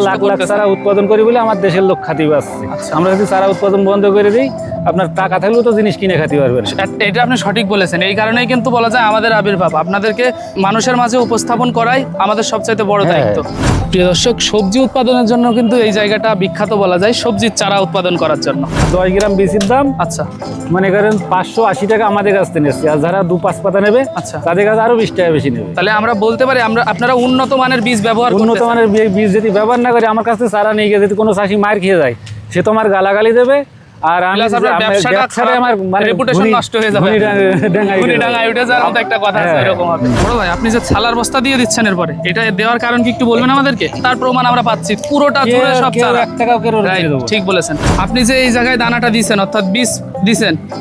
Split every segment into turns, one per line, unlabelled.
লাখ লাখ চারা উৎপাদন করি বলে আমার দেশের লোক খাতি পাচ্ছে আমরা যদি চারা উৎপাদন বন্ধ করে দিই আপনার টাকা থাকলেও তো জিনিস কিনে খাতে পারবেন।
এটা আপনি সঠিক বলেছেন। এই কারণেই কিন্তু বলা যায় আমাদের আবির্ভাব। আপনাদেরকে মানুষের মাঝে উপস্থাপন করাই আমাদের সবচাইতে বড়
হ্যাঁ।
দায়িত্ব। প্রিয় দর্শক সবজি উৎপাদনের জন্য কিন্তু এই জায়গাটা বিখ্যাত বলা যায় সবজির চারা উৎপাদন করার জন্য।
দশ গ্রাম বিচির দাম
আচ্ছা।
মনে করেন পাঁচশো আশি টাকা আমাদের কাছ থেকে নিচ্ছে। আর যারা দু পাঁচ পাতা নেবে
আচ্ছা।
তাদের কাছে আরও বিশ টাকা বেশি নেবে।
তাহলে আমরা বলতে পারি আমরা আপনারা উন্নত মানের বীজ ব্যবহার
উন্নত মানের বীজ যদি ব্যবহার না করে আমার কাছে চারা নিয়ে গিয়ে যদি কোনো চাষি মার খেয়ে যায় সে তো আমার গালাগালি দেবে আর আমি
Plus আপনার
আমার
ব্যবসাটা
ব্যবসাটা আমার
নষ্ট হয়ে যাবে।
ঘুরি ডাঙা- উঠে যাবে।
ডাঙায় উঠে যাওয়ার মতো একটা কথা আছে। এরকম হবে। বড় ভাই আপনি যে ছালার বস্তা দিয়ে দিচ্ছেন এরপরে এটা দেওয়ার কারণ কি একটু বলবেন আমাদেরকে? তার প্রমাণ আমরা পাচ্ছি পুরোটা জুড়ে সব চারা।
এক টাকাও কেউ।
ঠিক বলেছেন। আপনি যে এই জায়গায় দানাটা অর্থাৎ বীজ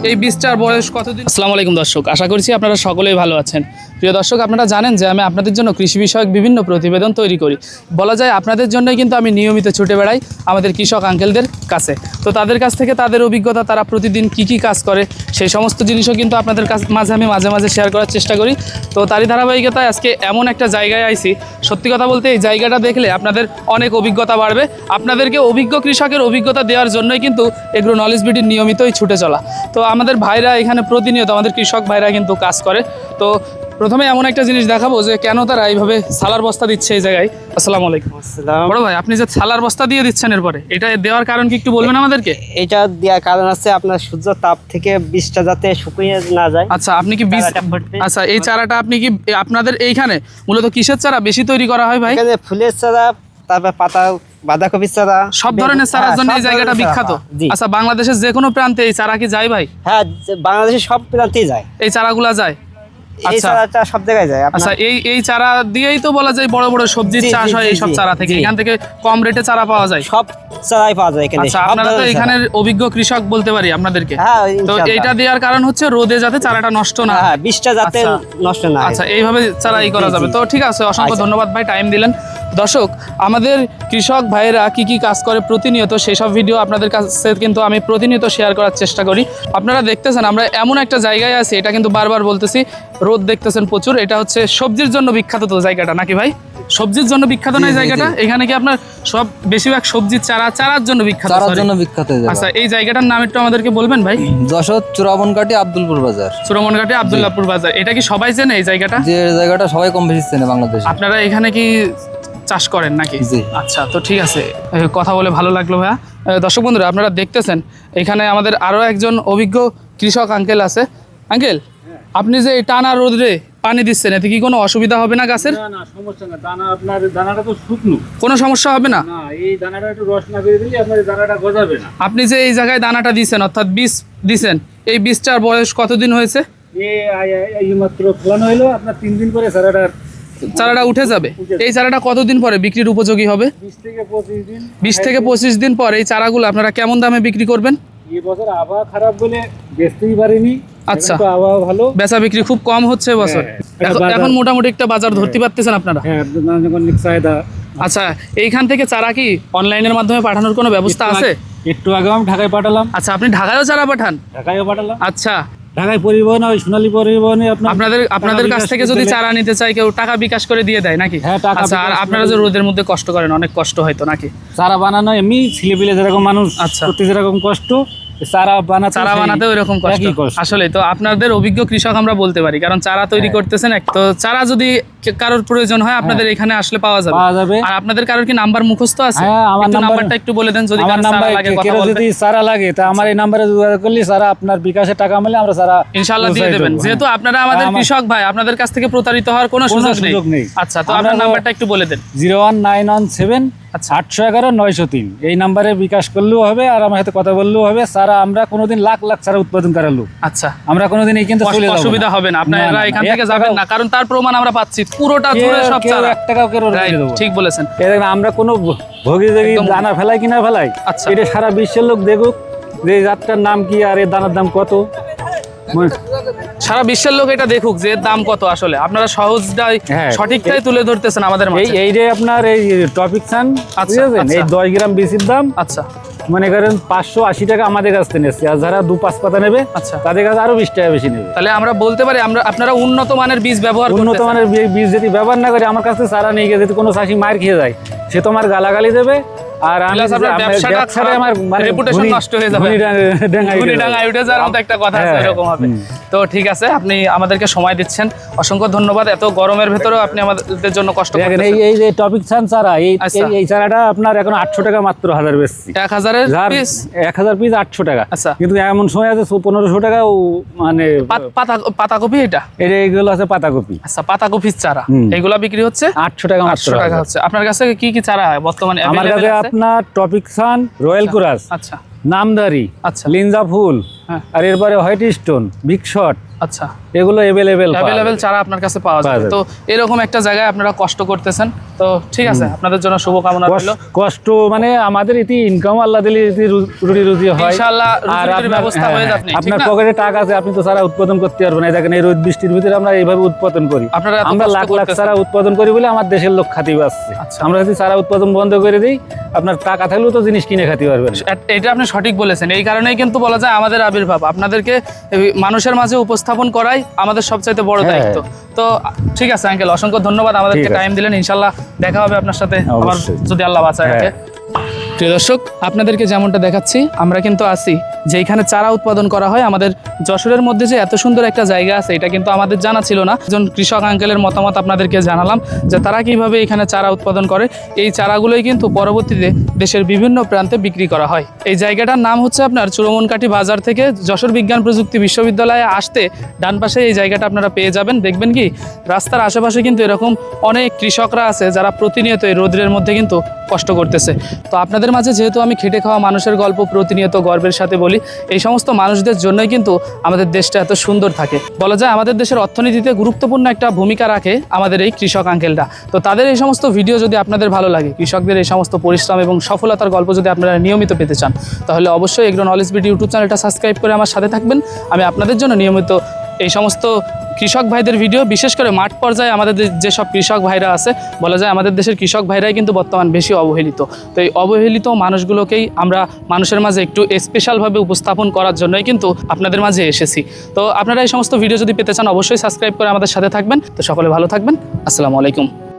এই বীজটার বয়স কতদিন? আসসালামু আলাইকুম দর্শক আশা করছি আপনারা সকলেই ভালো আছেন। প্রিয় দর্শক আপনারা জানেন যে আমি আপনাদের জন্য কৃষি বিষয়ক বিভিন্ন প্রতিবেদন তৈরি করি। বলা যায় আপনাদের জন্যই কিন্তু আমি নিয়মিত ছুটে বেড়াই আমাদের কৃষক আঙ্কেলদের কাছে। তো তাদের কাছ থেকে তাদের অভিজ্ঞতা, তারা প্রতিদিন কি কি কাজ করে, সেই সমস্ত জিনিসও কিন্তু আপনাদের কাছ মাঝে আমি মাঝে মাঝে শেয়ার করার চেষ্টা করি। তো তারই ধারাবাহিকতায় আজকে এমন একটা জায়গায় আইছি, সত্যি কথা বলতে এই জায়গাটা দেখলে আপনাদের অনেক অভিজ্ঞতা বাড়বে। আপনাদেরকে অভিজ্ঞ কৃষকের অভিজ্ঞতা দেওয়ার জন্যই কিন্তু এগ্রো নলেজ বিটির নিয়মিতই ছুটে চলা। তো আমাদের ভাইরা এখানে প্রতিনিয়ত, আমাদের কৃষক ভাইরা কিন্তু কাজ করে। তো প্রথমে এমন একটা জিনিস দেখাবো যে কেন তারা এইভাবে সালার বস্তা দিচ্ছে এই জায়গায়। আসসালামু আলাইকুম। বড় ভাই আপনি যে সালার বস্তা দিয়ে দিচ্ছেন এরপরে এটা দেওয়ার কারণ কি একটু বলবেন আমাদেরকে?
এটা দেওয়ার কারণ আছে আপনার সূর্য তাপ থেকে বীজটা যাতে শুকিয়ে না যায়।
আচ্ছা আপনি কি বীজ আচ্ছা এই চারাটা আপনি কি আপনাদের এইখানে মূলত কিসের চারা বেশি তৈরি করা হয় ভাই?
এখানে ফুলের চারা তারপর পাতা বাঁধাকপির চারা
সব ধরনের চারার
হ্যাঁ,
জন্য এই জায়গাটা বিখ্যাত। আচ্ছা বাংলাদেশের যে কোনো প্রান্তে এই চারা কি যায় ভাই?
হ্যাঁ বাংলাদেশের সব প্রান্তেই যায়।
এই চারাগুলা যায়?
এই
আচ্ছা।
চারাটা সব জায়গায় যায়
আচ্ছা এই এই চারা দিয়েই তো বলা যায় বড় বড় সবজির চাষ হয় এই সব চারা থেকে। এখান থেকে কম রেটে চারা পাওয়া যায়।
সব চারাই পাওয়া যায় এখানে
আচ্ছা আপনারা তো এখানের অভিজ্ঞ কৃষক বলতে পারি আপনাদেরকে
হ্যাঁ
তো। এইটা দেওয়ার কারণ হচ্ছে রোদে যাতে চারাটা নষ্ট না হয়।
হ্যাঁ বীজটা যাতে
আচ্ছা।
নষ্ট না
আচ্ছা এইভাবে চারাই করা যাবে তো ঠিক আছে অসংখ্য
আচ্ছা।
ধন্যবাদ ভাই টাইম দিলেন দর্শক আমাদের কৃষক ভাইয়েরা কি কি কাজ করে প্রতিনিয়ত সেসব ভিডিও আপনাদের কাছে কিন্তু আমি প্রতিনিয়ত শেয়ার করার চেষ্টা করি আপনারা দেখতেছেন আমরা এমন একটা জায়গায় আছি এটা কিন্তু বারবার বলতেছি রোদ দেখতেছেন প্রচুর এটা হচ্ছে সবজির জন্য বিখ্যাত তো জায়গাটা নাকি ভাই সবজির জন্য বিখ্যাত না এই জায়গাটা? এখানে কি আপনার সব বেশিরভাগ সবজির চারা চারার জন্য বিখ্যাত
চারার জন্য বিখ্যাত
আচ্ছা এই জায়গাটার নাম একটু আমাদেরকে বলবেন ভাই?
যশোর চুরাবনকাটি আব্দুলপুর বাজার।
সুরমনঘাটে আবদুল্লাপুর বাজার। এটা কি সবাই চেনে এই জায়গাটা?
যে জায়গাটা সবাই কম বেশি চেনে বাংলাদেশে।
আপনারা এখানে কি চাষ করেন নাকি। আচ্ছা তো ঠিক আছে। কথা বলে ভালো লাগল ভাইয়া। দর্শক বন্ধুরা আপনারা দেখতেছেন এখানে আমাদের আরও একজন অভিজ্ঞ কৃষক আঙ্কেল আছে। আঙ্কেল আপনি যে টানা রোদরে পানি দিচ্ছেন এতে কি কোনো অসুবিধা হবে না গাছের?
না না সমস্যা না। দানা আপনার দানাটা তো শুকনো।
কোনো সমস্যা হবে না?
না এই দানাটা একটু রস না করে দিলে আপনার দানাটা গজাবে না।
আপনি যে এই জায়গায় দানাটা দিছেন অর্থাৎ বীজ দিছেন এই বীজটার বয়স কতদিন হয়েছে?
এই এই মাত্র ফলানো হলো আপনার তিন দিন পরে
চারাটা উঠে যাবে। এই চারাটা কতদিন পরে বিক্রির উপযোগী হবে?
বিশ থেকে পঁচিশ দিন
পর এই চারাগুলো আপনারা কেমন দামে বিক্রি করবেন?
এই বছর আবহাওয়া খারাপ বলে বেচতেই পারিনি।
আচ্ছা।
আবহাওয়া ভালো।
বেচা বিক্রি খুব কম হচ্ছে এবছর
হ্যাঁ,
এখন- মোটামুটি একটা বাজার ধরতে পারতেছেন আপনারা?
হ্যাঁ চাহিদা
আচ্ছা এইখান থেকে চারা কি অনলাইনের মাধ্যমে পাঠানোর কোনো ব্যবস্থা আছে?
একটু আগে আমি ঢাকায় পাঠালাম।
আচ্ছা আপনি ঢাকায়ও চারা পাঠান?
ঢাকায়ও পাঠালাম।
আচ্ছা
ঢাকায় পরিবহন ওই সোনালী পরিবহনে
আপনাদের আপনাদের কাছ থেকে যদি চারা নিতে চাই কেউ টাকা বিকাশ করে দিয়ে দেয় নাকি?
হ্যাঁ,
আচ্ছা আর আপনারা যে রোদের মধ্যে কষ্ট করেন অনেক কষ্ট হয়তো নাকি?
চারা বানানো এমনি ছেলেপিলে যেরকম মানুষ
আচ্ছা।
যেরকম কষ্ট চারা বানাতে
চারা কষ্ট। আসলে তো আপনাদের অভিজ্ঞ কৃষক আমরা বলতে পারি কারণ চারা তৈরি
হ্যাঁ।
করতেছেন এক- তো চারা যদি কারোর প্রয়োজন হয় আপনাদের এখানে আসলে পাওয়া যাবে।
পাওয়া যাবে।
আর আপনাদের কারোর কি নাম্বার মুখস্থ আছে?
হ্যাঁ, আমার
নাম্বারটা একটু বলে দেন যদি
আমার
কারও চারা
নাম্বার
লাগে কথা
যদি চারা লাগে তা আমার এই নাম্বারে যোগাযোগ করলে চারা আপনার বিকাশে টাকা মিলে আমরা চারা
ইনশাআল্লাহ দিয়ে দেবেন। যেহেতু
হ্যাঁ।
আপনারা আমাদের কৃষক ভাই আপনাদের কাছ থেকে প্রতারিত হওয়ার কোনো
কোনো
সুযোগ নেই। আচ্ছা তো আপনার নাম্বারটা একটু বলে দেন।
Zero one nine one seven
আচ্ছা।
আটশো এগারো নয়শো তিন। এই নাম্বারে বিকাশ করলেও হবে আর আমার সাথে কথা বললেও হবে। চারা আমরা কোনোদিন লাখ লাখ চারা উৎপাদন করালো
আচ্ছা।
আমরা কোনোদিন এই কিন্তু চলে
অসুবিধা হবে না। আপনারা এখান থেকে যাবেন না কারণ তার প্রমাণ আমরা পাচ্ছি। পুরোটা জুড়ে সব চারা।
এক টাকাও কেউ।
ঠিক বলেছেন।
এই দেখেন, আমরা কোনো ভোগী যদি দানা ফেলাই কিনা ফেলাই।
আচ্ছা।
এটা সারা বিশ্বের লোক দেখুক যে এই জাতটার নাম কি আর এর দানার দাম কত।
সারা বিশ্বের লোক এটা দেখুক যে দাম কত আসলে। আপনারা সহজটাই
হ্যাঁ।
সঠিকটাই তুলে ধরতেছেন আমাদের
এই এই যে আপনার এই টপিক
আচ্ছা,
এই
আচ্ছা।
দশ গ্রাম বিচির দাম।
আচ্ছা।
মনে করেন পাঁচশো আশি টাকা আমাদের কাছ থেকে নিচ্ছে। আর যারা দু পাঁচ পাতা নেবে
আচ্ছা।
তাদের কাছে আরও বিশ টাকা বেশি নেবে।
তাহলে আমরা বলতে পারি আমরা আপনারা উন্নত মানের বীজ ব্যবহার
উন্নত মানের বীজ যদি ব্যবহার না করে আমার কাছে চারা নিয়ে গিয়ে যদি কোনো চাষি মার খেয়ে যায় সে তোমার গালাগালি দেবে আর আমি আমার আমার মানে
নষ্ট হয়ে যাবে। একটা কথা আছে
হ্যাঁ,
এরকম হবে। তো ঠিক আছে আপনি আমাদেরকে সময় দিচ্ছেন। অসংখ্য ধন্যবাদ এত গরমের ভেতরেও আপনি আমাদের জন্য কষ্ট
দেখেন এই এই যে টপিক চান চারা এই
আচ্ছা।
এই- এই চারাটা আপনার এখন আটশো টাকা মাত্র হাজার বেচছি।
এক হাজারের পিস
এক হাজার পিস আটশো টাকা।
আচ্ছা।
কিন্তু এমন সময় আছে পনেরোশো টাকাও মানে
পাতা পাতাকপি এটা?
এটা এইগুলো আছে পাতাকপি।
আচ্ছা পাতাকপির চারা। এগুলা বিক্রি হচ্ছে?
আটশো টাকা মাত্র
আটশো টাকা হচ্ছে। আপনার কাছে কি কি চারা হয় বর্তমানে
আমার কাছে? আপনার টপিক সান রয়্যাল কুরাস
আচ্ছা।
নামদারি
আচ্ছা।
লিঞ্জা ফুল
হ্যাঁ।
আর এরপরে হোয়াইট স্টোন বিগ শট।
আচ্ছা।
এগুলো এভেলেবেল
অ্যাভেলেবেল চারা আপনার কাছে পাওয়া যাবে। তো এরকম একটা জায়গায় আপনারা কষ্ট করতেছেন। তো ঠিক আছে আপনাদের জন্য শুভকামনা রইল।
কষ্ট মানে আমাদের ইতি ইনকাম আল্লাহ দিলে ইতি রুটি রুজি হয়।
ইনশাআল্লাহ
আর
ব্যবস্থা হয়ে
হ্যাঁ,
যাবে,
আপনার পকেটে টাকা আছে আপনি তো সারা উৎপাদন করতে পারবেন। এই দেখেন এই রোদ বৃষ্টির ভিতরে আমরা এইভাবে উৎপাদন করি।
আপনারা
আমরা লাখ লাখ সারা উৎপাদন করি বলে আমার দেশের লোক খাতি পাচ্ছে। আমরা যদি সারা উৎপাদন বন্ধ করে দিই আপনার টাকা থাকলেও তো জিনিস কিনে খাতে পারবেন।
এটা আপনি সঠিক বলেছেন। এই কারণেই কিন্তু বলা যায় আমাদের আবির্ভাব। আপনাদেরকে মানুষের মাঝে উপস্থাপন করাই আমাদের সবচাইতে বড়
হ্যাঁ।
দায়িত্ব। তো ঠিক আছে আঙ্কেল অসংখ্য ধন্যবাদ। আমাদেরকে টাইম দিলেন। ইনশাল্লাহ দেখা হবে আপনার সাথে। আবার যদি আল্লাহ বাঁচায়
হ্যাঁ।
প্রিয় দর্শক আপনাদেরকে যেমনটা দেখাচ্ছি আমরা কিন্তু আছি যে এখানে চারা উৎপাদন করা হয়, আমাদের যশোরের মধ্যে যে এত সুন্দর একটা জায়গা আছে, এটা কিন্তু আমাদের জানা ছিল না। একজন কৃষক আঙ্কেলের মতামত আপনাদেরকে জানালাম যে তারা কীভাবে এখানে চারা উৎপাদন করে। এই চারাগুলোই কিন্তু পরবর্তীতে দেশের বিভিন্ন প্রান্তে বিক্রি করা হয়। এই জায়গাটার নাম হচ্ছে আপনার চুরমনকাঠি বাজার থেকে যশোর বিজ্ঞান প্রযুক্তি বিশ্ববিদ্যালয়ে আসতে ডান পাশে এই জায়গাটা আপনারা পেয়ে যাবেন। দেখবেন কি, রাস্তার আশেপাশে কিন্তু এরকম অনেক কৃষকরা আছে যারা প্রতিনিয়ত এই রোদ্রের মধ্যে কিন্তু কষ্ট করতেছে। তো আপনাদের মাঝে যেহেতু আমি খেটে খাওয়া মানুষের গল্প প্রতিনিয়ত গর্বের সাথে বলি এই সমস্ত মানুষদের জন্যই কিন্তু আমাদের দেশটা এত সুন্দর থাকে। বলা যায় আমাদের দেশের অর্থনীতিতে গুরুত্বপূর্ণ একটা ভূমিকা রাখে আমাদের এই কৃষক আঙ্কেলরা তো তাদের এই সমস্ত ভিডিও যদি আপনাদের ভালো লাগে, কৃষকদের এই সমস্ত পরিশ্রম এবং সফলতার গল্প যদি আপনারা নিয়মিত পেতে চান, তাহলে অবশ্যই এগ্রো নলেজ বিডি ইউটিউব চ্যানেলটা সাবস্ক্রাইব করে আমার সাথে থাকবেন। আমি আপনাদের জন্য নিয়মিত এই সমস্ত কৃষক ভাইদের ভিডিও বিশেষ করে মাঠ পর্যায়ে আমাদের যেসব কৃষক ভাইরা আছে, বলা যায় আমাদের দেশের কৃষক ভাইরাই কিন্তু বর্তমান বেশি অবহেলিত। তো এই অবহেলিত মানুষগুলোকেই আমরা মানুষের মাঝে একটু স্পেশালভাবে উপস্থাপন করার জন্যই কিন্তু আপনাদের মাঝে এসেছি। তো আপনারা এই সমস্ত ভিডিও যদি পেতে চান, অবশ্যই সাবস্ক্রাইব করে আমাদের সাথে থাকবেন। তো সকলে ভালো থাকবেন। আসসালামু আলাইকুম।